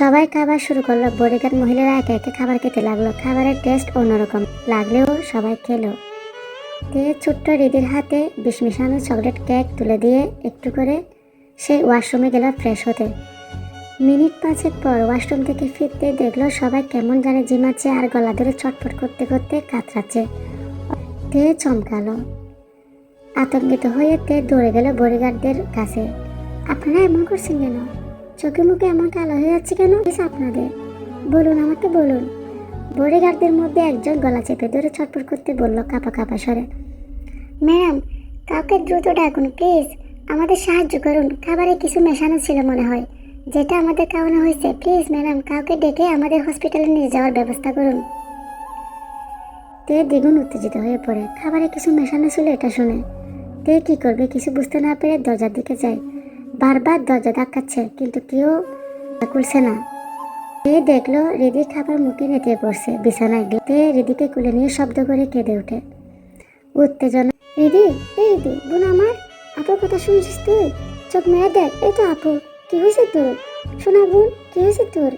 সবাই খাবার শুরু করল। বডিগার্ড মহিলারা একে একে খাবার খেতে লাগল। খাবারের টেস্ট অন্যরকম। লাগলেও সবাই খেলো। দিয়ে ছোট্ট রিদির হাতে বিষ মিশানো চকলেট কেক তুলে দিয়ে একটু করে সে ওয়াশরুমে গেল ফ্রেশ হতে। মিনিট পাঁচেক পর ওয়াশরুম থেকে ফিরতে দেখল সবাই কেমন জানে জিমাচ্ছে আর গলা ধরে চটপট করতে করতে কাতরাচ্ছে। তে চমকালো। আতঙ্কিত হয়ে তে দৌড়ে গেল বডিগার্ডদের কাছে। আপনারা এমন করছেন কেন? চোখে মুখে এমন কালো হয়ে যাচ্ছে কেন? আপনাদের, বলুন, আমাকে বলুন। বডিগার্ডদের মধ্যে একজন গলা চেপে ধরে ছটফট করতে বলল, কাপা কাপা, সরে। ম্যাডাম, কাউকে দ্রুত ডাকুন প্লিজ আমাদের সাহায্য করুন। খাবারে কিছু মেশানো ছিল মনে হয়। যেটা আমাদের খাওয়ানো হয়েছে প্লিজ ম্যাডাম, কাউকে ডেকে আমাদের হসপিটালে নিয়ে যাওয়ার ব্যবস্থা করুন। তে দ্বিগুণ উত্তেজিত হয়ে পড়ে। খাবারে কিছু মেশানো ছিল এটা শুনে। তে কি করবে, কিছু বুঝতে না পেরে দরজার দিকে যায়। বারবার দরজা ধাক্কাচ্ছে, কিন্তু কেউ খুলছে না। তে দেখল রিদি খাবার মুখে নেতিয়ে পড়ছে, বিছানায় গিয়ে তে রিদিকে কুলে নিয়ে শব্দ করে কেঁদে ওঠে। উত্তেজনা রিদি, এই রিদি, বোন আমার, আপুর কথা শুনছিস তুই? চোখ মেয়ে দেখ, এই তো আপু, কি হয়েছে তোর? শোনা বোন, কি হয়েছে তোর?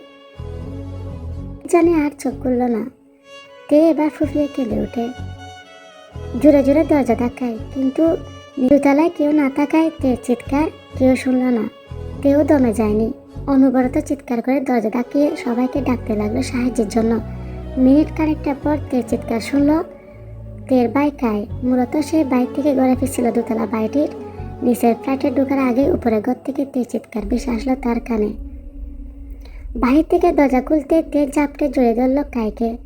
জানে আর চোখ করল না। তে এবার ফুফিয়ে কেঁদে ওঠে। জোরে জোরে দরজা ধাক্কায়, কিন্তু দোতলায় কেউ না থাকায় তে চিৎকার কেউ শুনল না। কেউ দমে যায়নি। অনবরত চিৎকার করে দরজা ডাকিয়ে সবাইকে ডাকতে লাগল সাহায্যের জন্য। মিনিট খানিকটা পর তে চিৎকার শুনলো, তের বাইক আয় মূলত সে বাইক থেকে গড়ে ফিরছিল দোতলা বাড়িটির নিচের ফ্ল্যাটে ঢোকার আগে উপরে ঘর থেকে তে চিৎকার বেশি আসলো তার কানে। বাহির থেকে দরজা খুলতে তে জাপটে জড়িয়ে ধরল কাইকে।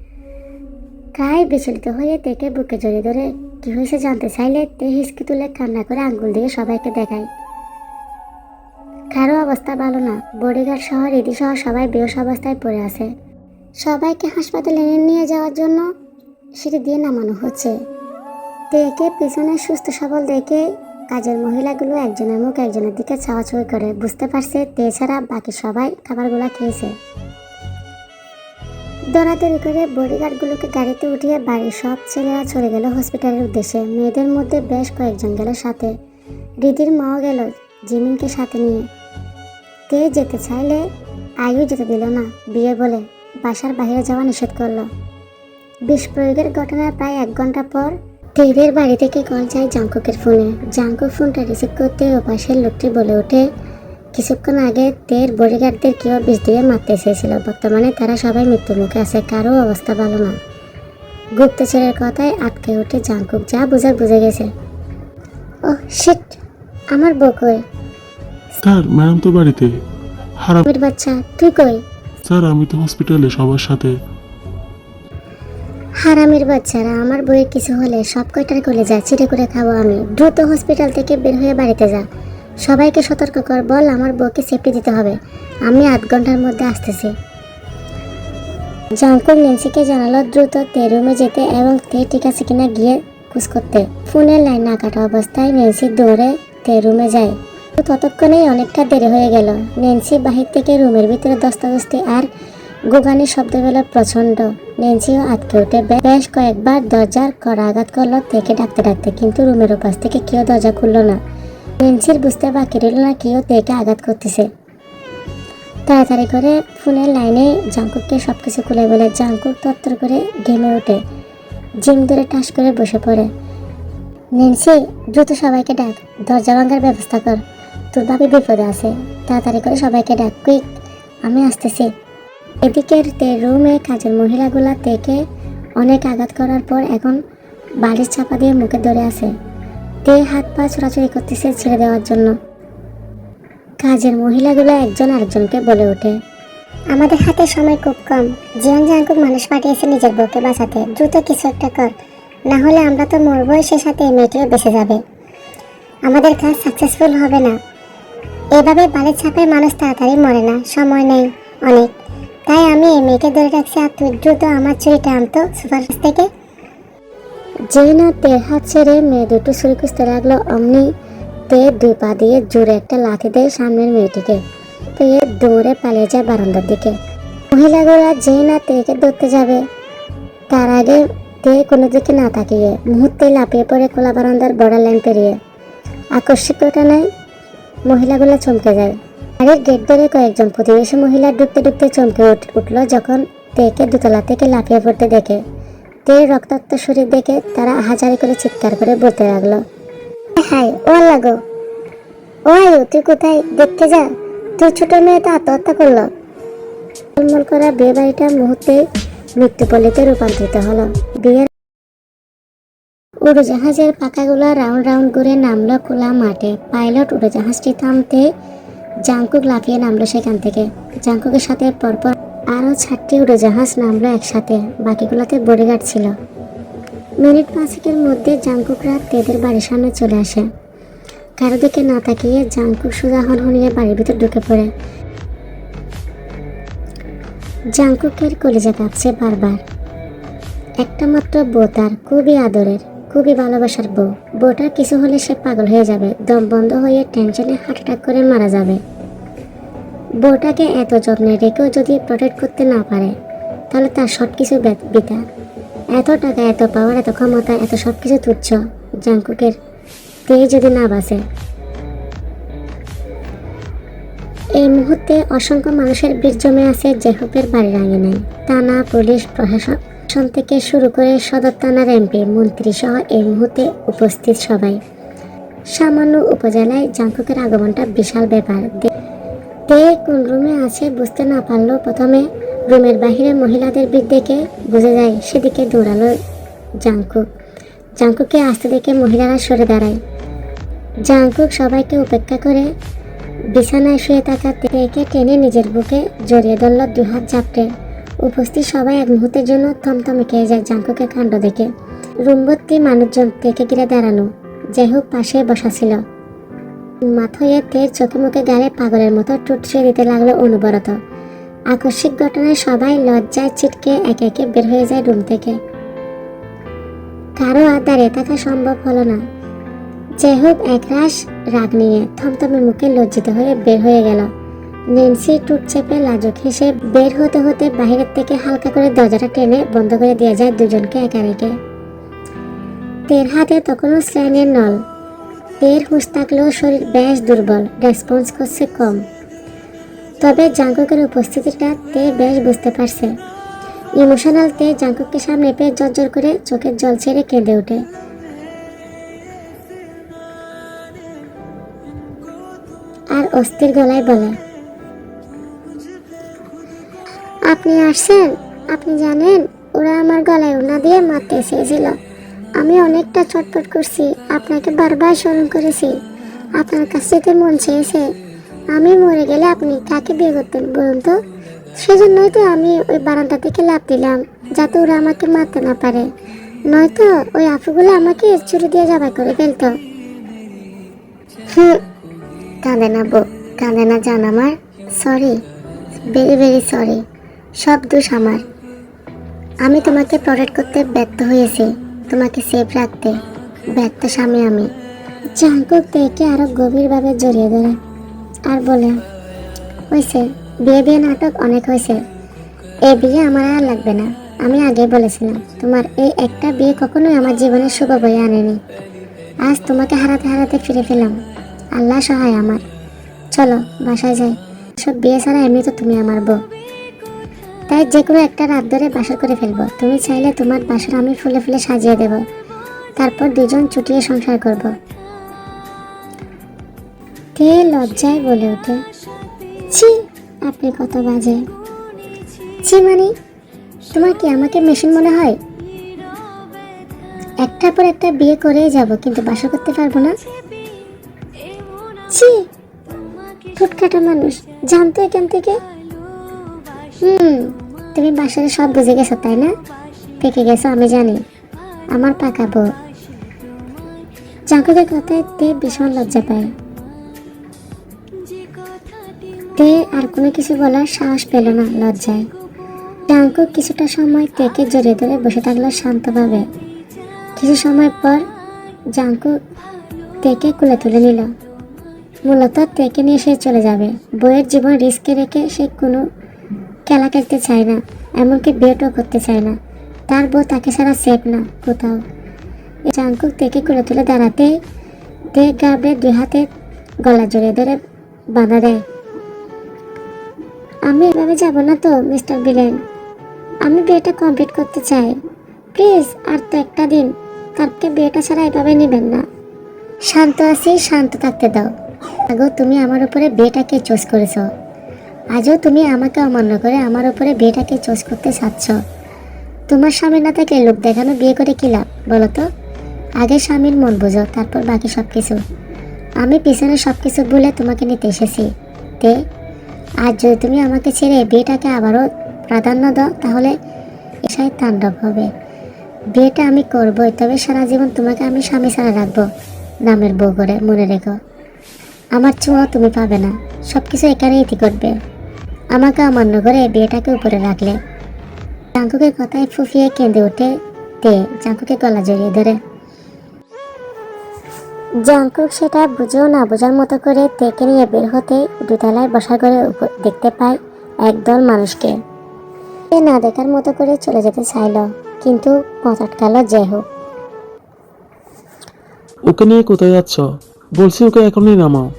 কাই বিচলিত হয়ে তেকে বুকে জড়িয়ে ধরে, কি হয়েছে জানতে চাইলে? তে হিসকি তুলে কান্না করে আঙ্গুল দিয়ে সবাইকে দেখায়। কারও অবস্থা ভালো না। বডিগার্ড সহ সহ সবাই বেহস অবস্থায় পড়ে আছে। সবাইকে হাসপাতালে নিয়ে যাওয়ার জন্য সিঁড়ি দিয়ে নামানো হচ্ছে। দেখে পিছনে সুস্থ সবল দেখে কাজের মহিলাগুলো একজনের মুখ একজনের দিকে চাওয়াচুই করে। বুঝতে পারছে তে ছাড়া বাকি সবাই খাবারগুলো খেয়েছে। দৌড়াদৌড়ি করে বডিগার্ডগুলোকে গাড়িতে উঠিয়ে বাড়ির সব ছেলেরা চলে গেল হসপিটালের উদ্দেশ্যে। মেয়েদের মধ্যে বেশ কয়েকজন গেল সাথে। রিদির মাও গেল জিমিনকে সাথে নিয়ে। তে যেতে চাইলে আয়ু যেতে দিল না। বিয়ে বলে বাসার বাইরে যাওয়া নিষেধ করল। বিষ প্রয়োগের ঘটনার প্রায় এক ঘণ্টা পর তেদের বাড়ি থেকে কল যায় জাঙ্কুকের ফোনে। জাঙ্কুক ফোনটা রিসিভ করতে ও পাশের লোকটি বলে ওঠে, কিছুক্ষণ আগে তের বডিগার্ডদের কেউ বিষ দিয়ে মারতে চেয়েছিল। বর্তমানে তারা সবাই মৃত্যুর মুখে আছে, কারও অবস্থা ভালো না। গুপ্তচরের কথায় আটকে ওঠে জাঙ্কুক যা বুঝার বুঝে গেছে। Oh shit! আমার বউ কই? স্যার ম্যাডাম তো বাড়িতে। হারাম আমির বাচ্চা তুই কই? স্যার আমি তো হসপিটালে সবার সাথে। হারামির বাচ্চারা আমার বইয়ের কিছু হলে সব কয়টার কোলে যা করে খাব আমি। দ্রুত হসপিটাল থেকে বের হয়ে বাড়িতে যা। সবাইকে সতর্ক কর বল আমার বউকে সেফটি দিতে হবে। আমি আধ ঘণ্টার মধ্যে আসতেছি। জাঙ্কুক নেন্সিকে জানালো দ্রুত তে রুমে যেতে এবং তে ঠিক আছে কিনা গিয়ে খোঁজ করতে। ফোনের লাইন না কাটা অবস্থায় নেন্সি দৌড়ে তে রুমে যায়। ততক্ষণেই অনেকটা দেরি হয়ে গেল। নেন্সি বাহির থেকে রুমের ভিতরে দস্তাদস্তি আর গোগানির শব্দ পেল প্রচণ্ড। নেন্সিও আটকে উঠে বেশ কয়েকবার দরজার কড়া আঘাত করল থেকে ডাকতে ডাকতে, কিন্তু রুমের ওপাশ থেকে কেউ দরজা খুললো না। নেন্সির বুঝতে বাকি রইল না কেউ তেকে আঘাত করতেছে। তাড়াতাড়ি করে ফোনের লাইনে জাঙ্কুককে সব কিছু খুলে বলে জাঙ্কুক তত্তর করে ঘেমে ওঠে জিম ধরে টাস করে বসে পড়ে। নেন্সি, দ্রুত সবাইকে ডাক, দরজা ভাঙার ব্যবস্থা কর। তোর ভাবি বিপদে আছে। তাড়াতাড়ি করে সবাইকে ডাক, কুইক, আমি আসতেছি। এদিকের তে রুমে কাজের মহিলাগুলা তেকে অনেক আঘাত করার পর এখন বাড়ির চাপা দিয়ে মুখে ধরে আছে। তে হাত পা ছোড়াছুড়ি করতেছে ছেড়ে দেওয়ার জন্য। কাজের মহিলাগুলো একজন আরেকজনকে বলে ওঠে, আমাদের হাতে সময় খুব কম। জীবন জাঙ্কুক মানুষ পাঠিয়েছে নিজের বউকে বাঁচাতে। দ্রুত কিছু একটা কর। না হলে আমরা তো মরবই, সে সাথে মেয়েটিও বেঁচে যাবে। আমাদের কাজ সাকসেসফুল হবে না। এভাবে বালের ছাপের মানুষ তাড়াতাড়ি মরে না, সময় নেই, অনেক। তাই আমি এই মেয়েকে ধরে রাখছি আর তুই দ্রুত আমার চুরিটা আনতো সুপার থেকে। যেই না তের হাত ছেড়ে মেয়ে দুটো ছুরি খুঁজতে লাগল, অমনি তে দুই পা দিয়ে জোরে একটা লাথি দেয় সামনের মেয়েটিকে। তে দৌড়ে পালিয়ে যায় বারান্দার দিকে। মহিলাগুলা না তেকে ধরতে যাবে। তার আগে তে কোনো দিকে না তাকিয়ে মুহূর্তে লাফিয়ে পড়ে খোলা বারান্দার বর্ডার লাইন পেরিয়ে। আকস্মিক ঘটনায় মহিলাগুলো চমকে যায়। বাড়ির গেট ধরে কয়েকজন প্রতিবেশী মহিলা ঢুকতে ঢুকতে চমকে উঠ- উঠল যখন তেকে দোতলা থেকে লাফিয়ে পড়তে দেখে। তে রক্তাক্ত শরীর দেখে তারা হাজারি করে চিৎকার করে বলতে লাগল হাই ও লাগো ও আয়ু, তুই কোথায়? দেখতে যা। তুই ছোট মেয়ে তো আত্মহত্যা করল। টলমল করা বিয়ে বাড়িটা মুহূর্তে মৃত্যুপল্লীতে রূপান্তরিত হলো। বিয়ের উড়োজাহাজের পাকাগুলো রাউন্ড রাউন্ড করে নামলো খোলা মাঠে। পাইলট উড়োজাহাজটি থামতে জাংকুক লাফিয়ে নামলো সেখান থেকে। জাংকুকের সাথে পরপর আরও চারটি উড়োজাহাজ নামলো একসাথে, বাকিগুলোতে বডিগার্ড ছিল। মিনিট পাঁচেকের মধ্যে জাংকুকরা তেদের বাড়ির সামনে চলে আসে। কারও দিকে না তাকিয়ে জাংকুক সোজা হনহনিয়ে বাড়ির ভিতর ঢুকে পড়ে। জাংকুকের কলিজা কাঁপছে বারবার। একটা মাত্র বোতার, খুবই আদরের। খুবই ভালোবাসার বউ। বউটার কিছু হলে সে পাগল হয়ে যাবে, দম বন্ধ হয়ে টেনশনে হার্ট অ্যাটাক করে মারা যাবে। বউটাকে এত যত্নে রেখেও যদি প্রোটেক্ট করতে না পারে, তাহলে তার সব কিছু বিতা এত টাকা, এত পাওয়ার এত ক্ষমতা, এত সব কিছু তুচ্ছ। জাঙ্কুকের তেই যদি না বাঁচে এই মুহূর্তে অসংখ্য মানুষের ভিড় জমে আছে জেহকের বাড়ির আঙিনায়। থানা, পুলিশ, প্রশাসন প্রশাসন থেকে শুরু করে সদর থানার এমপি, মন্ত্রী সহ এই মুহূর্তে উপস্থিত সবাই। সামান্য উপজেলায় জাঙ্কুকের আগমনটা বিশাল ব্যাপার। তে কোন রুমে আছে বুঝতে না পারলেও প্রথমে রুমের বাহিরে মহিলাদের ভিড় দেখে বুঝে যায় সেদিকে দৌড়ালো জাঙ্কুক জাঙ্কুককে আসতে দেখে মহিলারা সরে দাঁড়ায়। জাঙ্কুক সবাইকে উপেক্ষা করে বিছানায় শুয়ে থাকা তেকে টেনে নিজের বুকে জড়িয়ে ধরল দুই হাত চাপটে উপস্থিত সবাই এক মুহূর্তের জন্য থমথমে খেয়ে যায় জাঙ্কুকে কাণ্ড দেখে। রুমভর্তি মানুষজন থেকে গিরে দাঁড়ানো। যাই হোক পাশে বসা ছিল। মাথায় তের চোখে মুখে গালে পাগলের মতো টুটছে দিতে লাগল অনুবরত। আকস্মিক ঘটনায় সবাই লজ্জায় ছিটকে একে একে বের হয়ে যায় রুম থেকে। কারও আর দাঁড়িয়ে থাকা সম্ভব হলো না। হোক একরাশ রাগ নিয়ে থমথমে মুখে লজ্জিত হয়ে বের হয়ে গেল। নেন্সি টুট চেপে লাজুক হেসে বের হতে হতে বাহিরের থেকে হালকা করে দরজাটা টেনে বন্ধ করে দিয়ে যায় দুজনকে একা রেখে তের হাতে তখনও স্ল্যানের নল। তের হুঁশ থাকলেও শরীর বেশ দুর্বল, রেসপন্স করছে কম। তবে জাঙ্কুকের উপস্থিতিটা তে বেশ বুঝতে পারছে। ইমোশনাল তে জাঙ্কুককে সামনে পেয়ে জর্জর করে চোখের জল ছেড়ে কেঁদে ওঠে। অস্থির গলায় বলে, আপনি আসছেন? আপনি জানেন, ওরা আমার গলায় ওনা দিয়ে মারতে চেয়েছিল আমি অনেকটা চটপট করছি, আপনাকে বারবার স্মরণ করেছি। আপনার কাছ থেকে মন চেয়েছে। আমি মরে গেলে আপনি কাকে বিয়ে করতেন বলুন তো? সেজন্যই তো আমি ওই বারান্দা থেকে লাভ দিলাম, যাতে ওরা আমাকে মারতে না পারে। নয়তো ওই আফুগুলো আমাকে ছুরি দিয়ে জবাই করে ফেলতো। হুম, কাঁদে না বউ। কাঁদে না জান আমার? সরি ভেরি ভেরি সরি সব দোষ আমার। আমি তোমাকে প্রোটেক্ট করতে ব্যর্থ হয়েছি। তোমাকে সেফ রাখতে ব্যর্থ স্বামী আমি। জাঙ্কুক দেখে আরও গভীরভাবে জড়িয়ে ধরে। আর বলে হয়েছে বিয়ে বিয়ে নাটক অনেক হয়েছে এই বিয়ে আমার আর লাগবে না। আমি আগে বলেছিলাম, তোমার এই একটা বিয়ে কখনোই আমার জীবনে শুভ বয়ে আনেনি। আজ তোমাকে হারাতে হারাতে ফিরে পেলাম। আল্লাহ সহায় আমার। চলো, বাসায় যাই। সব বিয়ে ছাড়া এমনি তো তুমি আমার বউ। তাই যে কোনো একটা রাত ধরে বাসর করে ফেলব। তুমি চাইলে তোমার বাসর আমি ফুলে ফুলে সাজিয়ে দেব। তারপর দুজন চুটিয়ে সংসার করব। তে লজ্জায় বলে ওঠে? ছি, আপনি কত বাজে। ছি মানে তোমার কি আমাকে মেশিন মনে হয়? একটার পর একটা বিয়ে করেই যাব, কিন্তু বাসা করতে পারব না? ছি ফুটকাটা মানুষ। জানতো এখান থেকে হুম, তুমি বাসায় সব বুঝে গেছো, তাই না? পেকে গেছো, আমি জানি। আমার পাকা বউ। জাঙ্কুকের কথায় তে ভীষণ লজ্জা পায়। তে আর কোনো কিছু বলার সাহস পেল না লজ্জায়। জাঙ্কুক কিছুটা সময় তেকে জড়িয়ে ধরে বসে থাকল শান্তভাবে। কিছু সময় পর জাঙ্কু তেকে কুলে তুলে নিল। মূলত তেকে নিয়ে সে চলে যাবে। বইয়ের জীবন রিস্কে রেখে সে কোনো খেলা খেলতে চায় না, এমনকি বিয়েটাও করতে চায় না। তার বউ তাকে ছাড়া সেফ না কোথাও। জাঙ্কুক তেকে করে তুলে দাঁড়াতে তে গাবড়ে দুই হাতে গলা জড়িয়ে ধরে বাঁধা দেয়। আমি এভাবে যাব না তো, মিস্টার বিলেন আমি বিয়েটা কমপ্লিট করতে চাই। প্লিজ, আর তো একটা দিন। তারপরে বিয়েটা ছাড়া এভাবে নেবেন না। শান্ত আছি, শান্ত থাকতে দাও। আগো, তুমি আমার উপরে বিয়েটাকে চুজ করেছ। আজও তুমি আমাকে অমান্য করে আমার উপরে বিয়েটাকে চুজ করতে চাচ্ছ। তোমার স্বামী না থেকে লোক দেখানো বিয়ে করে কি লাভ, বলো তো? আগে স্বামীর মন বোঝো, তারপর বাকি সব কিছু আমি পিছনে সব কিছু বলে তোমাকে নিতে এসেছি। তে আর যদি তুমি আমাকে ছেড়ে বিয়েটাকে আবারও প্রাধান্য দাও, তাহলে এসাই তাণ্ডব হবে। বিয়েটা আমি করবই, তবে সারা জীবন তোমাকে আমি স্বামী ছাড়া রাখব, নামের বউ করে, মনে রেখো। আমার ছোঁয়া তুমি পাবে না। সব কিছু এখানেই ইতি করবে। আমাকে অমান্য করে বিয়েটাকে উপরে রাখলে। জাঙ্কুকের কথায় ফুফিয়ে কেঁদে ওঠে তে জাঙ্কুকে গলা জড়িয়ে ধরে। জাঙ্কুক সেটা বুঝেও না বোঝার মতো করে তেকে নিয়ে বের হতে দুতলায় বসা করে দেখতে পায় একদল মানুষকে। সে না দেখার মতো করে চলে যেতে চাইল, কিন্তু পথ আটকালো যে হোক। ওকে নিয়ে কোথায় যাচ্ছ? বলছি ওকে এখনই নামাও।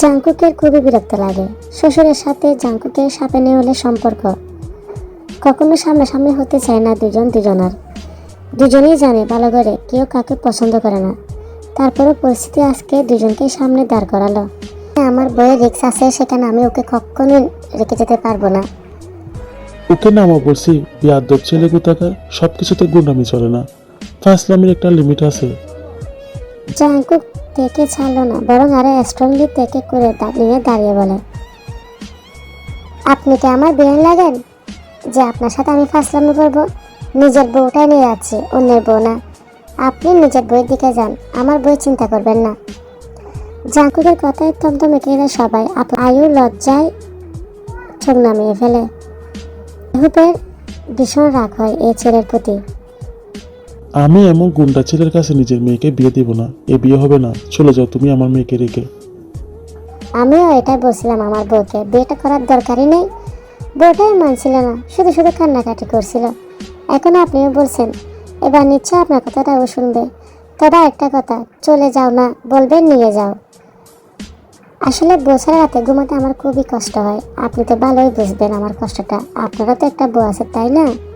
জাঙ্কুকের খুবই বিরক্ত লাগে। শ্বশুরের সাথে জাঙ্কুকের সাপে নেওয়ালে সম্পর্ক। কখনো সামনাসামনি হতে চায় না দুজন দুজনার। দুজনেই জানে ভালো করে কেউ কাকে পছন্দ করে না। তারপরে পরিস্থিতি আজকে দুজনকে সামনে দাঁড় করালো। আমার বইয়ের রিক্স আছে সেখানে আমি ওকে কখনোই রেখে যেতে পারব না। ওকে নামাও বলছি বিয়াদ্দব ছেলে কোথাকার? সব কিছুতে গুন্ডামি চলে না। ফাসলামির একটা লিমিট আছে। জাঙ্কুক তেকে ছাড়লো না, বরং আরও স্ট্রংলি তেকে করে দাঁড়িয়ে দাঁড়িয়ে বলে, আপনি কি আমার বিয়ে লাগেন? যে আপনার সাথে আমি ফাসলামি করব? নিজের বউটাই নিয়ে যাচ্ছি, অন্যের বউ না। আপনি নিজের বইয়ের দিকে যান, আমার বই চিন্তা করবেন না। জাঙ্কুকের কথায় থমথমে গেলে সবাই আয়ু লজ্জায় চোখ নামিয়ে ফেলে। হুপের ভীষণ রাগ হয় এই ছেলের প্রতি। আমি এমন গুন্ডা ছেলের কাছে নিজের মেয়েকে বিয়ে দিব না। এ বিয়ে হবে না। চলে যাও, তুমি আমার মেয়েকে রেখে। আমিও এটাই বলছিলাম আমার বউকে। বিয়েটা করার দরকারই নেই। বউটাই মানছিল না, শুধু শুধু কান্নাকাটি করছিল। এখন আপনিও বলছেন, এবার নিশ্চয় আপনার কথাটা ও শুনবে। তবে একটা কথা, চলে যাও না বলবেন নিয়ে যাও। আসলে বছর রাতে ঘুমাতে আমার খুবই কষ্ট হয়। আপনি তো ভালোই বুঝবেন আমার কষ্টটা। আপনারও তো একটা বউ আছে, তাই না?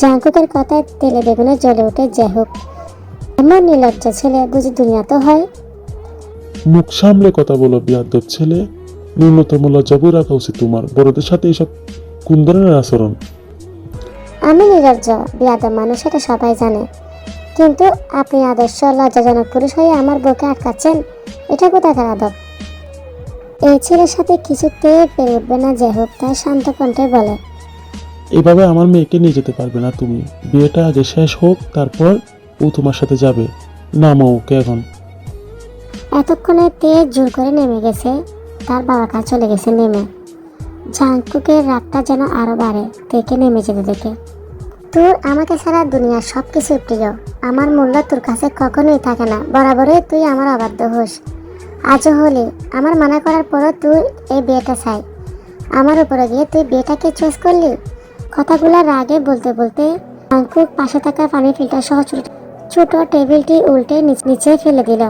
জাঙ্কুকের কথায় তেলে বেগুনে জ্বলে যে হোক। এমন নির্লজ্জ ছেলে বুঝি দুনিয়া তো হয়? মুখ সামলে কথা বলো বিয়াদ্দব ছেলে। ন্যূনতম লজ্জাবু রাখা উচিত তোমার। বড়দের সাথে এইসব কোন ধরনের আচরণ? আমি নির্লজ্জ বিয়াদব মানুষ এটা সবাই জানে। কিন্তু আপনি আদর্শ লজ্জাজনক পুরুষ হয়ে আমার বউকে আটকাচ্ছেন? এটা কোথাকার আদব? এই ছেলের সাথে কিছুতে পেরে উঠবে না যে হোক তাই শান্ত কণ্ঠে বলে। এভাবে আমার মেয়েকে নিয়ে যেতে পারবে না তুমি। বিয়েটা আগে শেষ হোক, তারপর ও তোমার সাথে যাবে। নামাও ওকে এখন। এতক্ষণে তেজ জোর করে নেমে গেছে। তার বাবার কাছে চলে গেছে নেমে। ঝাঙ্কুকের রাগটা যেন আরও বাড়ে, তেকে নেমে যেতে দেখে। তোর আমাকে ছাড়া দুনিয়ার সব কিছু প্রিয়। আমার মূল্য তোর কাছে কখনোই থাকে না। বরাবরই তুই আমার অবাধ্য হোস। আজও হলি, আমার মানা করার পরও তুই এই বিয়েটা চাই। আমার উপরে গিয়ে তুই বিয়েটাকে চুজ করলি? কথাগুলো রাগে বলতে বলতে ঝাঙ্কুক পাশে থাকা পানি ফিল্টার সহ ছোট- টেবিলটি উল্টে নিচ- ফেলে দিল।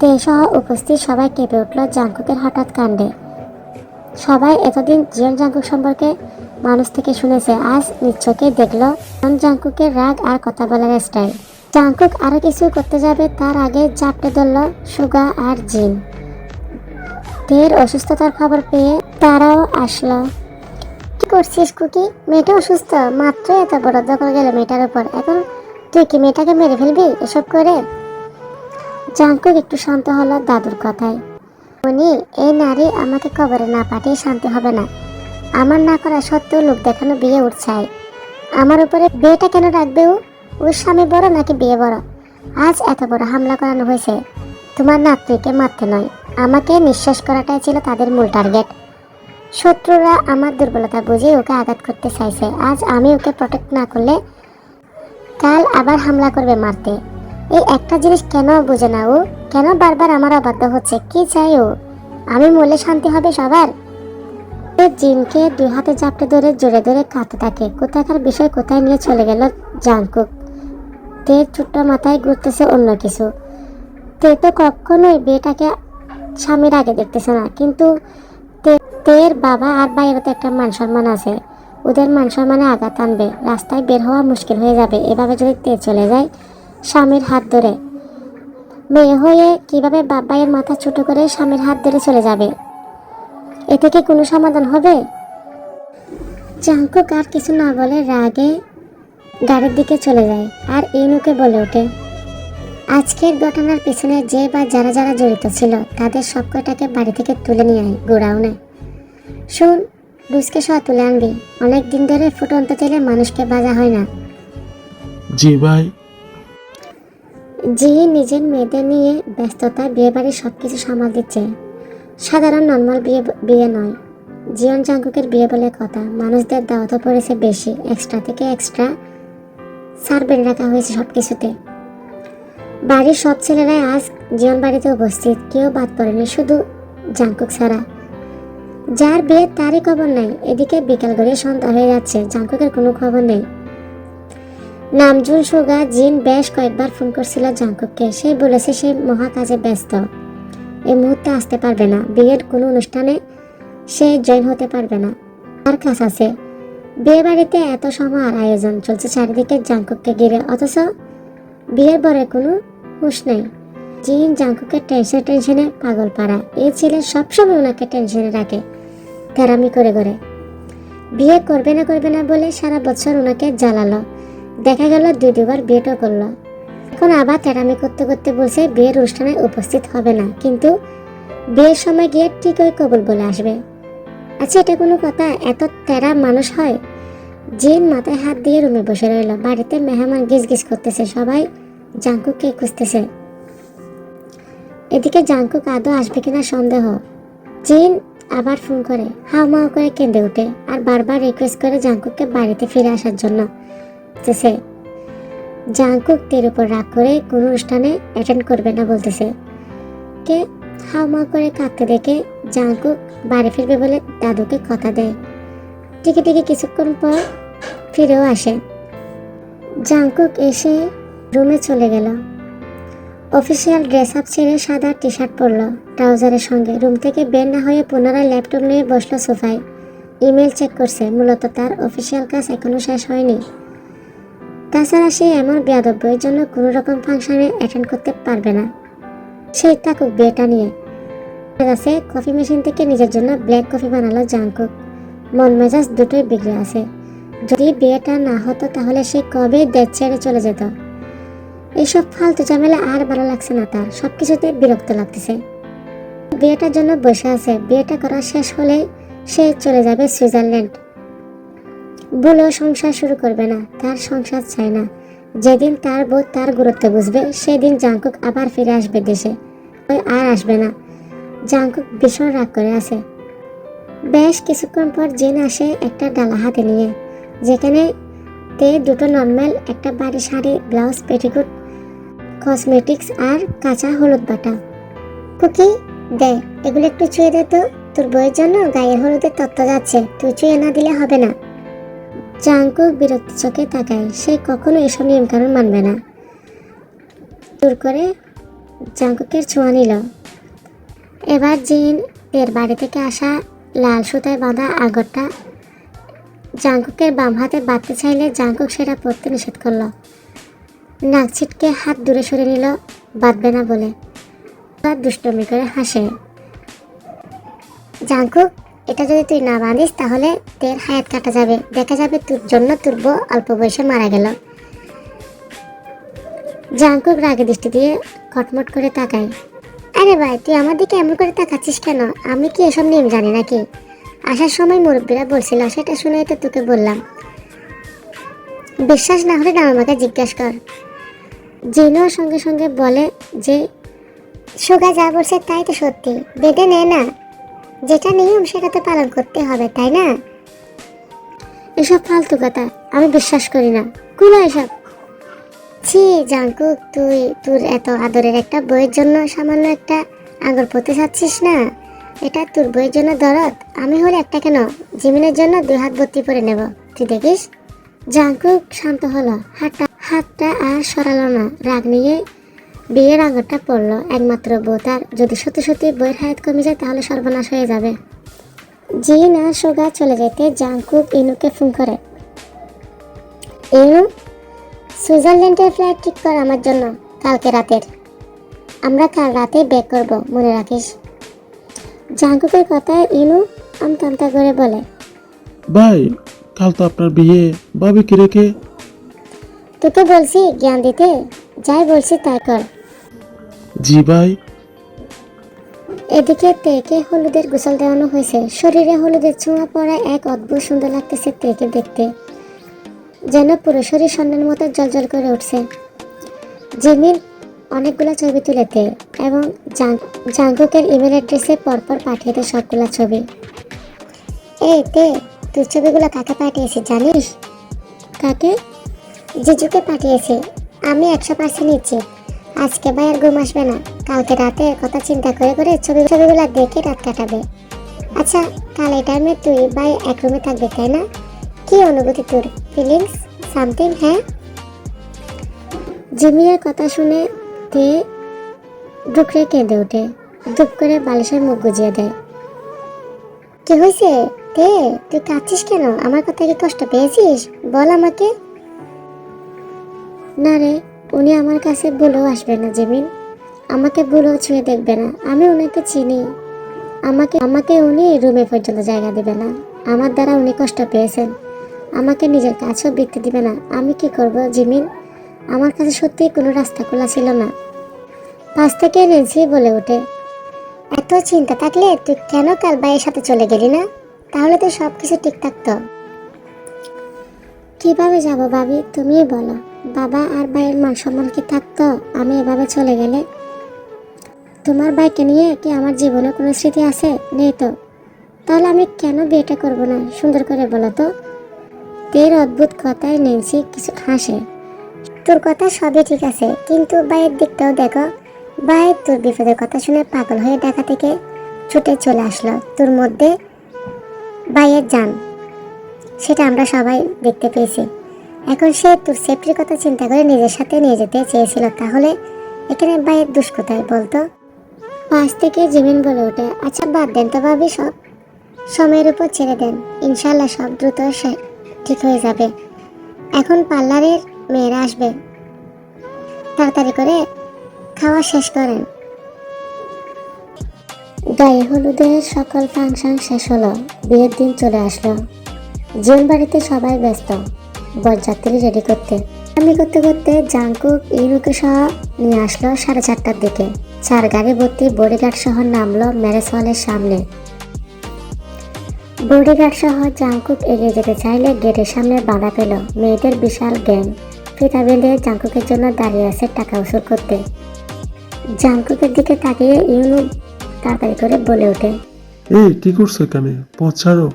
তে সহ উপস্থিত সবাই কেঁপে উঠল জাঙ্কুকের হঠাৎ কাণ্ডে। সবাই এতদিন জিয়ন জাঙ্কুক সম্পর্কে মানুষ থেকে শুনেছে, আজ নিচ্ছকে দেখল জিয়ন জাঙ্কুকের রাগ আর কথা বলার স্টাইল জাঙ্কুক আরও কিছু করতে যাবে তার আগে চাপটে ধরল সুগা আর জিন। তের অসুস্থতার খবর পেয়ে তারাও আসলো। কি করছিস, কুকি? মেয়েটা অসুস্থ। মাত্র এত বড় দখল গেল মেয়েটার উপর। এখন তুই কি মেয়েটাকে মেরে ফেলবি এসব করে? জাঙ্কুক একটু শান্ত হলো দাদুর কথায়। উনি এই নারী আমাকে কবরে না পাঠিয়ে শান্তি হবে না। আমার না করা সত্ত্বেও লোক দেখানো বিয়ে উঠছাই আমার উপরে বিয়েটা কেন রাখবে ও? ওর স্বামী বড় নাকি বিয়ে বড়? আজ এত বড় হামলা করানো হয়েছে। তোমার নাতনিকে মারতে নয়। আমাকে নিঃশ্বাস করাটাই ছিল তাদের মূল টার্গেট। শত্রুরা আমার দুর্বলতা বুঝে ওকে আঘাত করতে চাইছে। আজ আমি ওকে প্রোটেক্ট না করলে কাল আবার হামলা করবে মারতে। এই একটা জিনিস কেন বোঝে না ও? কেন বারবার আমার অবাধ্য হচ্ছে? কি চাই ও? আমি মরলে শান্তি হবে সবার? জিনকে দুই হাতে চাপটে ধরে জোরে ধরে কাঁদতে থাকে। কোথাকার বিষয় কোথায় নিয়ে চলে গেল জাঙ্কুক তে ছোট্ট মাথায় ঘুরতেছে অন্য কিছু। তে তো কখনোই বিয়েটাকে স্বামীর আগে দেখতেছে না। কিন্তু তের বাবা আর ভাইয়েরও তো একটা মান সম্মান আছে। ওদের মান সম্মানে আঘাত আনবে। রাস্তায় বের হওয়া মুশকিল হয়ে যাবে। এভাবে যদি তে চলে যায় স্বামীর হাত ধরে। মেয়ে হয়ে কীভাবে বাপ মাথা ছোট করে স্বামীর হাত ধরে চলে যাবে? এ থেকে কোনো সমাধান হবে? জাঙ্কুক আর কিছু না বলে রাগে গাড়ির দিকে চলে যায় আর ইনুকে বলে ওঠে, আজকের ঘটনার পিছনে যে বা যারা যারা জড়িত ছিল, তাদের সব কয়টাকে বাড়ি থেকে তুলে নিয়ে আয় গোডাউনে। শোন রুসকে সহ তুলে আনবি। অনেক দিন ধরে ফুটন্ত তেলে মানুষকে বাজা হয় না। জি ভাই। জি নিজের মেয়েদের নিয়ে ব্যস্ততা বিয়ে বাড়ির সব কিছু সামাল দিচ্ছে। সাধারণ নর্মাল বিয়ে বিয়ে নয়। জীবন জাঙ্কুকের বিয়ে বলে কথা। মানুষদের দাওয়াতও পড়েছে বেশি। এক্সট্রা থেকে এক্সট্রা সার্ভেন রাখা হয়েছে সব কিছুতে বাড়ির সব ছেলেরাই আজ জীবন বাড়িতে উপস্থিত। কেউ বাদ পড়েনি শুধু জাঙ্কুক ছাড়া। যার বিয়ে তারই খবর নাই, এদিকে বিকাল গড়িয়ে সন্ধ্যা হয়ে যাচ্ছে জাঙ্কুকের কোনো খবর নেই। নামজুন সুগা, জিন বেশ কয়েকবার ফোন করছিল জাঙ্কুককে সে বলেছে সে মহা কাজে ব্যস্ত। এই মুহূর্তে আসতে পারবে না, বিয়ের কোনো অনুষ্ঠানে সে জয়েন হতে পারবে না। তার কাজ আছে। বিয়ে বাড়িতে এত সময় আর আয়োজন, চলছে চারিদিকে জাঙ্কুককে ঘিরে, অথচ বিয়ের পরে কোনো হুঁশ নেই। জিন জাঙ্কুকের টেনশনে টেনশনে পাগল পাড়া, এই ছেলে সবসময় ওনাকে টেনশনে রাখে। তেরামি করে করে বিয়ে করবে না করবে না বলে সারা বছর ওনাকে জ্বালালো। দেখা গেল দুই দুবার বিয়েটা করল। এখন আবার তেরামি করতে করতে বলছে, বিয়ের অনুষ্ঠানে উপস্থিত হবে না, কিন্তু বিয়ের সময় গিয়ে ঠিক ওই কবুল বলে আসবে। আচ্ছা এটা কোনো কথা? এত তেরা মানুষ হয়? জিন মাথায় হাত দিয়ে রুমে বসে রইল। বাড়িতে মেহমান গিজ গিজ করতেছে, সবাই জাঙ্কুককে খুঁজতেছে। এদিকে জাঙ্কুক আদৌ আসবে কিনা সন্দেহ। জিন আবার ফোন করে, হাও মাও করে কেঁদে ওঠে আর বারবার রিকোয়েস্ট করে জাঙ্কুককে বাড়িতে ফিরে আসার জন্য। বলতেছে জাঙ্কুক তের উপর রাগ করে কোনো অনুষ্ঠানে অ্যাটেন্ড করবে না, বলতেছে। কে হাওমা করে কাঁদতে দেখে জাঙ্কুক বাড়ি ফিরবে বলে দাদুকে কথা দেয়। টিকে টিকে কিছুক্ষণ পর ফিরেও আসে। জাঙ্কুক এসে রুমে চলে গেল। অফিসিয়াল ড্রেস আপ ছেড়ে সাদা টি শার্ট পরলো। ট্রাউজারের সঙ্গে, রুম থেকে বের না হয়ে পুনরায় ল্যাপটপ নিয়ে বসল সোফায়। ইমেল চেক করছে, মূলত তার অফিসিয়াল কাজ এখনও শেষ হয়নি। তাছাড়া সে এমন বেয়াদব্য এর জন্য কোনো রকম ফাংশনে অ্যাটেন্ড করতে পারবে না। সেই থাকুক বিয়েটা নিয়ে। আছে, কফি মেশিন থেকে নিজের জন্য ব্ল্যাক কফি বানালো জাঙ্কুক মন মেজাজ দুটোই বিগড়ে আছে। যদি বিয়েটা না হতো, তাহলে সে কবে দেশ ছেড়ে চলে যেত? এইসব ফালতু ঝামেলা আর ভালো লাগছে না তার। সব কিছুতে বিরক্ত লাগতেছে। বিয়েটার জন্য বসে আছে। বিয়েটা করা শেষ হলে সে চলে যাবে সুইজারল্যান্ড। বলেও সংসার শুরু করবে না। তার সংসার চায় না। যেদিন তার বউ তার গুরুত্ব বুঝবে, সেদিন জাঙ্কুক আবার ফিরে আসবে দেশে। ওই আর আসবে না। জাঙ্কুক ভীষণ রাগ করে আছে। বেশ কিছুক্ষণ পর জিন আসে একটা ডালা হাতে নিয়ে। যেখানে তে দুটো নর্মাল, একটা বাড়ি শাড়ি, ব্লাউজ, পেটিকুট কসমেটিক্স আর কাঁচা হলুদ বাটা। কুকি দে এগুলো একটু ছুঁয়ে দে তো। তোর বইয়ের জন্য গায়ের হলুদের তত্ত্ব যাচ্ছে। তুই ছুঁয়ে না দিলে হবে না। জাঙ্কুক বিরক্ত চোখে তাকায়। সে কখনো এসব নিয়ম কানুন মানবে না। দূর করে জাঙ্কুকের ছোঁয়া নিল। এবার জিন এর বাড়ি থেকে আসা লাল সুতায় বাঁধা আগরটা জাঙ্কুকের বাম হাতে বাঁধতে চাইলে জাঙ্কুক সেটা পড়তে নিষেধ করল। নাক ছিটকে হাত দূরে সরে নিল, বাঁধবে না বলে। আর দুষ্টমি করে হাসে। জাঙ্কুক, এটা যদি তুই না বাঁধিস, তাহলে তোর হায়াত কাটা যাবে। দেখা যাবে তোর জন্য তোর বউ অল্প বয়সে মারা গেল। জাঙ্কুক রাগে দৃষ্টি দিয়ে কটমট করে তাকায়। আরে ভাই, তুই আমার দিকে এমন করে তাকাচ্ছিস কেন? আমি কি এসব নিয়ম জানি নাকি? আসার সময় মুরব্বীরা বলছিল, সেটা শুনেই তো তোকে বললাম। বিশ্বাস না হলে আমাকে জিজ্ঞাসা কর। জিনও সঙ্গে সঙ্গে বলে যে, সোগা যা বলছে তাই তো সত্যি। বেঁধে নে না। যেটা নিয়ম সেটা তো পালন করতে হবে, তাই না? এসব ফালতু কথা আমি বিশ্বাস করি না। কুলো এসব। ছি জাঙ্কুক তুই, তোর এত আদরের একটা বইয়ের জন্য সামান্য একটা আঙুর পতে চাচ্ছিস না? এটা তোর বইয়ের জন্য দরদ? আমি হলে একটা কেন? জিমিনের জন্য দুই হাত ভর্তি করে নেব। তুই দেখিস? জাঙ্কুক শান্ত হলো। হাতটা হাতটা আর সরালো না। রাগ নিয়ে বিয়ের আঙুরটা পড়ল। একমাত্র বউ তার। যদি সত্যি সত্যি বইয়ের হায়াত কমে যায়, তাহলে সর্বনাশ হয়ে যাবে। জিন আর সোগা চলে যেতে জাংকুক ইনুকে ফোন করে। ইনু, সুইজারল্যান্ডের ফ্লাইট ঠিক কর আমার জন্য, কালকে রাতের। আমরা কাল রাতে বেক করব, মনে রাখিস। জাংকুকের কথায় ইনু আমতা আমতা করে বলে, ভাই, কাল তো আপনার বিয়ে। ভাবি কি রেখে তোকে বলছি জ্ঞান দিতে। যাই বলছি তাই কর। জি ভাই এদিকে তেকে হলুদের গোসল দেওয়ানো হয়েছে। শরীরে হলুদের ছোঁয়া পড়া এক অদ্ভুত সুন্দর লাগতেছে তেকে দেখতে। যেন পুরো শরীর স্বর্ণের মতো জলজল করে উঠছে। জিমির অনেকগুলো ছবি তুলে তে এবং জাং- জাঙ্কুকের ইমেল অ্যাড্রেসে পরপর পাঠিয়ে দে সবগুলা ছবি। এই তে তুই ছবিগুলো কাকে পাঠিয়েছিস জানিস? কাকে? জিজুকে পাঠিয়েছি। আমি একশো পার্সেন্ট নিচ্ছি। আজকে ভাই আর ঘুম আসবে না। কালকে রাতে কথা চিন্তা করে করে ছবি ছবিগুলো দেখে রাত কাটাবে। আচ্ছা কাল এই টাইমে তুই ভাই এক রুমে থাকবে, তাই না? কি অনুভূতি তোর? ফিলিংস সামথিং হ্যাঁ? জিমিয়ের কথা শুনে তে ডুকরে কেঁদে ওঠে। ধূপ করে বালিশের মুখ গুজিয়ে দেয়। কি হয়েছে তে, তুই কাঁদছিস কেন? আমার কথা কি কষ্ট পেয়েছিস? বল আমাকে। না রে, উনি আমার কাছে বলেও আসবে না জিমিন। আমাকে বলেও ছুঁয়ে দেখবে না, আমি ওনাকে চিনি। আমাকে আমাকে উনি রুমে পর্যন্ত জায়গা দেবে না। আমার দ্বারা উনি কষ্ট পেয়েছেন। আমাকে নিজের কাছেও বৃত্তি দিবে না। আমি কি করব জিমিন? আমার কাছে সত্যিই কোনো রাস্তা খোলা ছিল না। পাশ থেকে নেন্সি বলে ওঠে, এত চিন্তা থাকলে তুই কেন কাল ভাইয়ের সাথে চলে গেলি না? তাহলে তো সব কিছু ঠিক থাকতো। কীভাবে যাব ভাবি, তুমিই বলো। বাবা আর ভাইয়ের মান সম্মান কি থাকতো? আমি এভাবে চলে গেলে? তোমার ভাইকে নিয়ে কি আমার জীবনে কোনো স্মৃতি আছে? নেই তো। তাহলে আমি কেন বিয়েটা করব না? সুন্দর করে বলো তো। তের অদ্ভুত কথায় নেন্সি কিছু হাসে। তোর কথা সবই ঠিক আছে, কিন্তু ভাইয়ের দিকটাও দেখো। ভাই তোর বিপদের কথা শুনে পাগল হয়ে ঢাকা থেকে ছুটে চলে আসলো তোর মধ্যে ভাইয়ের যান। সেটা আমরা সবাই দেখতে পেয়েছি। এখন সে তোর সেফটির কথা চিন্তা করে নিজের সাথে নিয়ে যেতে চেয়েছিল, তাহলে এখানে ভাইয়ের দুষ কোথায় বলতো? পাশ থেকে জিমিন বলে ওঠে আচ্ছা বাদ দেন তো ভাবি সব। সময়ের উপর ছেড়ে দেন ইনশাল্লাহ সব দ্রুত ঠিক হয়ে যাবে। এখন পার্লারের মেয়েরা আসবে। তাড়াতাড়ি করে খাওয়া শেষ করেন। গায়ে হলুদের সকল ফাংশন শেষ হলো, বিয়ের দিন চলে আসলো। জীবন বাড়িতে সবাই ব্যস্ত। বরযাত্রী রেডি করতে। আমি করতে করতে জাঙ্কুক ইউনুকে সহ নিয়ে আসলো সাড়ে চারটার দিকে। চার গাড়ি ভর্তি বডিগার্ড সহ নামলো ম্যারেজ হলের সামনে। বডিগার্ড সহ জাঙ্কুক এগিয়ে যেতে চাইলে গেটের সামনে বাধা পেল। মেয়েদের বিশাল গ্যাং ফিতা বেঁধে জাঙ্কুকের জন্য দাঁড়িয়ে আছে টাকা উসুল করতে। জাঙ্কুকের দিকে তাকিয়ে ইউনু তাড়াতাড়ি করে বলে ওঠে। এই, কি করছ এখানে? পথ ছাড়ো।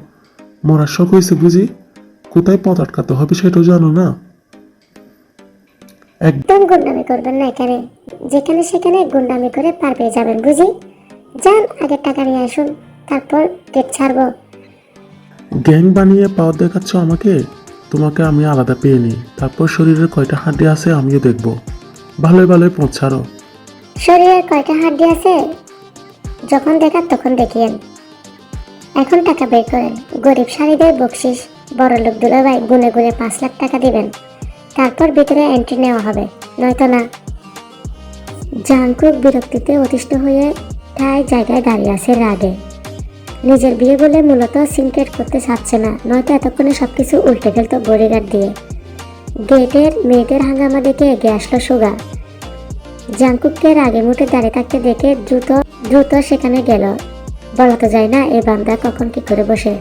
মরার শখ হয়েছে বুঝি? কোথায় পথ আটকাতে হবে সেটাও জানো না? একদম গুন্ডামি করবেন না এখানে। যেখানে সেখানে গুন্ডামি করে পার পেয়ে যাবেন বুঝি? যান আগে টাকা নিয়ে আসুন তারপর গেট ছাড়বো। গ্যাং বানিয়ে পাওয়ার দেখাচ্ছ আমাকে? তোমাকে আমি আলাদা পেয়ে নিই। তারপর শরীরের কয়টা হাড্ডি আছে আমিও দেখব। ভালোই ভালোই পথ ছাড়ো। শরীরের কয়টা হাড্ডি আছে? যখন দেখার তখন দেখিয়েন। এখন টাকা বের করেন। গরিব শাড়িদের বকশিস। বড় লোক দুলো ভাই গুনে গুনে পাঁচ লাখ টাকা দিবেন। তারপর ভিতরে এন্ট্রি নেওয়া হবে। নয়তো না। জাংকুক বিরক্তিতে অতিষ্ঠ হয়ে ঠায় জায়গায় দাঁড়িয়ে আছে রাগে। নিজের বিয়ে বলে মূলত সিনক্রেট করতে চাচ্ছে না, নয়তো এতক্ষণে সবকিছু উল্টে ফেলতো বডিগার্ড দিয়ে। গেটের মেয়েদের হাঙ্গামা দেখে এগিয়ে আসলো সুগা। জাংকুককে রাগে মুঠে দাঁড়িয়ে থাকতে দেখে দ্রুত দ্রুত সেখানে গেল। বলা তো যায় না এই বান্দা কখন কি করে বসে।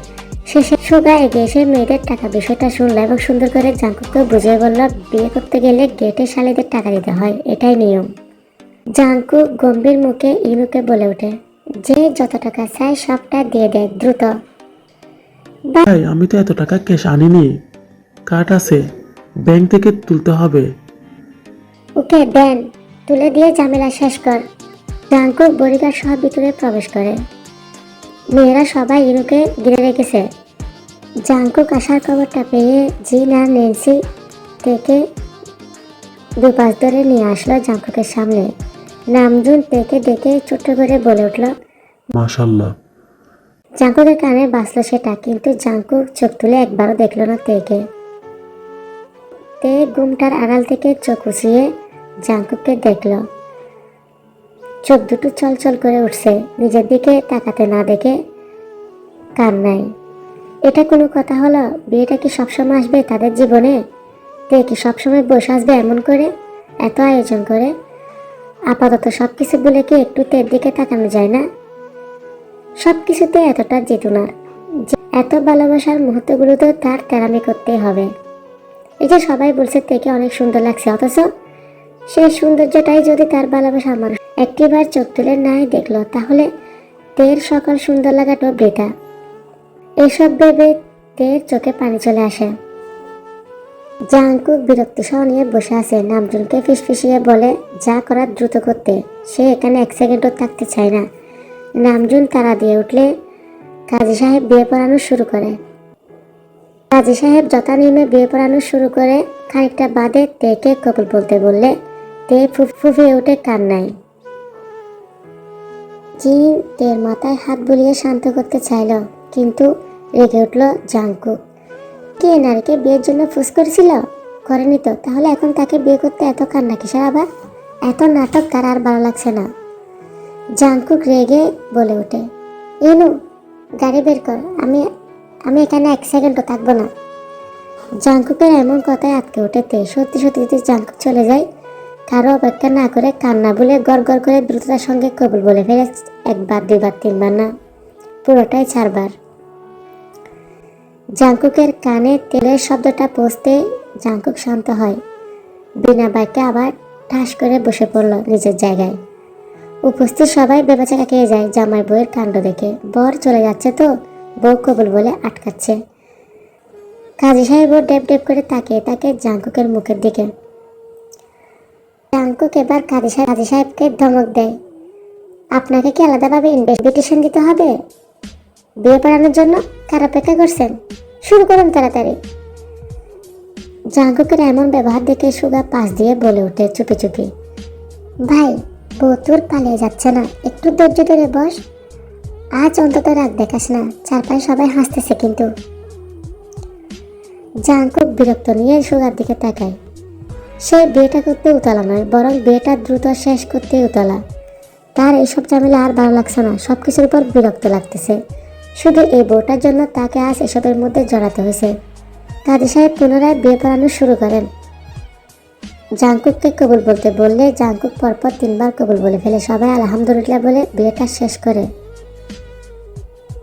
শেষে সোগা এগিয়ে এসে মেয়েদের টাকা বিষয়টা শুনলো এবং সুন্দর করে জাংকুককে বুঝিয়ে বলল বিয়ে করতে গেলে গেটে শালিদের টাকা দিতে হয় এটাই নিয়ম। জাংকুক গম্ভীর মুখে ইনুকে বলে ওঠে যে যত টাকা চায় সবটা দিয়ে দেয় দ্রুত। ভাই আমি তো এত টাকা ক্যাশ আনিনি। কার্ড আছে ব্যাংক থেকে তুলতে হবে। ওকে দেন তুলে দিয়ে ঝামেলা শেষ কর। জাঙ্কুক বডিগার্ড সহ ভিতরে প্রবেশ করে। মেয়েরা সবাই ইনুকে ঘিরে রেখেছে। জাঙ্কুক আসার খবরটা পেয়ে জিন আর নেন্সি থেকে দুপাশ ধরে নিয়ে আসলো জাঙ্কুকের সামনে। নামজুন পেকে দেখে ছোট্ট করে বলে উঠল মাশাল্লাহ। জাঙ্কুকের কানে বাঁচলো সেটা কিন্তু জাঙ্কুক চোখ তুলে একবারও দেখল না তেকে তে ঘুমটার আড়াল থেকে চোখ উঁচিয়ে জাঙ্কুককে দেখল। চোখ দুটো চলচল করে উঠছে। নিজের দিকে তাকাতে না দেখে কান নাই। এটা কোনো কথা হলো? বিয়েটা কি সবসময় আসবে তাদের জীবনে? তে কি সবসময় বসে আসবে এমন করে? এত আয়োজন করে? আপাতত সব কিছু বলে কি একটু তের দিকে তাকানো যায় না? সব কিছুতে এতটা জেতুনার এত ভালোবাসার মুহূর্তগুলোতে তার তেরামি করতেই হবে। এই যে সবাই বলছে তেকে অনেক সুন্দর লাগছে, অথচ সেই সৌন্দর্যটাই যদি তার ভালোবাসার মানুষ একটিবার চোখ তুলে নাই দেখল, তাহলে তের সকল সুন্দর লাগাটাও বৃথা। এসব ভেবে তের চোখে পানি চলে আসে। জাঙ্কুক বিরক্তি সহ নিয়ে বসে আছে। নামজুনকে ফিসফিসিয়ে বলে, যা করার দ্রুত করতে। সে এখানে এক সেকেন্ডও থাকতে চায় না। নামজুন তারা দিয়ে উঠলে কাজী সাহেব বিয়ে পড়ানো শুরু করে। কাজী সাহেব যথা নিয়মে বিয়ে পড়ানো শুরু করে, খানিকটা বাদে তেকে কবুল বলতে বললে তে ফুফিয়ে উঠে কান্নায়। জিন তের মাথায় হাত বুলিয়ে শান্ত করতে চাইল, কিন্তু রেগে উঠল জাঙ্কুক কে নারীকে বিয়ের জন্য ফুস করেছিল? করেনি তো, তাহলে এখন তাকে বিয়ে করতে এত কান্না কিসের আবার? এত নাটক তার আর ভালো লাগছে না। জাঙ্কুক রেগে বলে ওঠে এনু গাড়ি বের কর, আমি আমি এখানে এক সেকেন্ডও থাকব না। জাঙ্কুকের এমন কথায় আটকে উঠেতে সত্যি সত্যি যদি জাঙ্কুক চলে যায় কারও অপেক্ষা না করে কান্না বলে গড় গড় করে দ্রুততার সঙ্গে কবুল বলে ফেলে একবার, দুইবার, তিনবার না, পুরোটাই চারবার। জাঙ্কুকের কানে তেলের শব্দটা পৌঁছতে জাঙ্কুক শান্ত হয়। বিনা বাইকে আবার ঠাস করে বসে পড়ল নিজের জায়গায়। উপস্থিত সবাই বেবাচাকা খেয়ে যায় জামাই বউয়ের কাণ্ড দেখে। বর চলে যাচ্ছে তো, বউ কবুল বলে আটকাচ্ছে। কাজী সাহেবও ডেপ ডেপ করে তাকিয়ে তাকে জাঙ্কুকের মুখের দিকে জাঙ্কুক এবার কাজী সাহেব কাজী সাহেবকে ধমক দেয়। আপনাকে কি আলাদাভাবে ইনভিটেশন দিতে হবে? বিয়ে পড়ানোর জন্য কার অপেক্ষা করছেন? শুরু করুন তাড়াতাড়ি। জাঙ্কুকের এমন ব্যবহার দেখে সুগা পাশ দিয়ে বলে ওঠে চুপি চুপি। ভাই বতুর পালিয়ে যাচ্ছে না, একটু ধৈর্য ধরে বস। আজ অন্তত রাগ দেখাস না, চারপাশে সবাই হাসতেছে কিন্তু। জাঙ্কুক বিরক্ত নিয়ে সুগার দিকে তাকায়। সে বিয়েটা করতে উতলা নয়, বরং বিয়েটা দ্রুত শেষ করতে উতলা। তার এইসব ঝামেলা আর ভালো লাগছে না সব কিছুর উপর বিরক্ত লাগতেছে। শুধু এই বউটার জন্য তাকে আজ এসবের মধ্যে জড়াতে হয়েছে। কাজী সাহেব পুনরায় বিয়ে পড়ানো শুরু করেন। জাঙ্কুককে কবুল বলতে বললে জাঙ্কুক পরপর তিনবার কবুল বলে ফেলে, সবাই আলহামদুলিল্লাহ বলে বিয়েটা শেষ করে।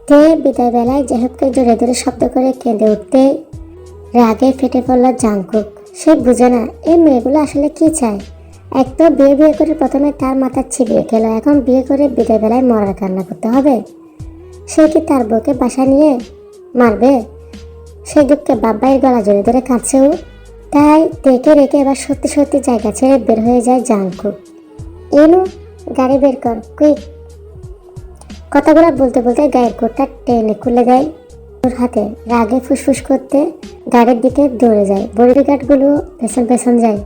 তে বিদায় বেলায় জেহেবকে জোরে ধরে শব্দ করে কেঁদে উঠতে রাগে ফেটে পড়ল জাঙ্কুক সে বুঝে না এই মেয়েগুলো আসলে কি চায়। এক তো বিয়ে বিয়ে করে প্রথমে তার মাথার ছিবিয়ে খেলো, এখন বিয়ে করে বিদায় বেলায় মরার কান্না করতে হবে। সে কি তার বউকে বাসা নিয়ে মারবে? সে দুঃখে বাব্বাইয়ের গলা জড়ে ধরে কাঁদছে ও। তাই দেখে রেখে এবার সত্যি সত্যি জায়গা ছেড়ে বের হয়ে যায় জাঙ্কু। এনু গাড়ি বের কর, কুইক। কথাগুলো বলতে বলতে গায়ের কোটটা টেনে খুলে দেয়। ওর হাতে রাগে ফুসফুস করতে গাড়ির দিকে দৌড়ে যায়। বডিগার্ডগুলো পেছন পেছন যায়।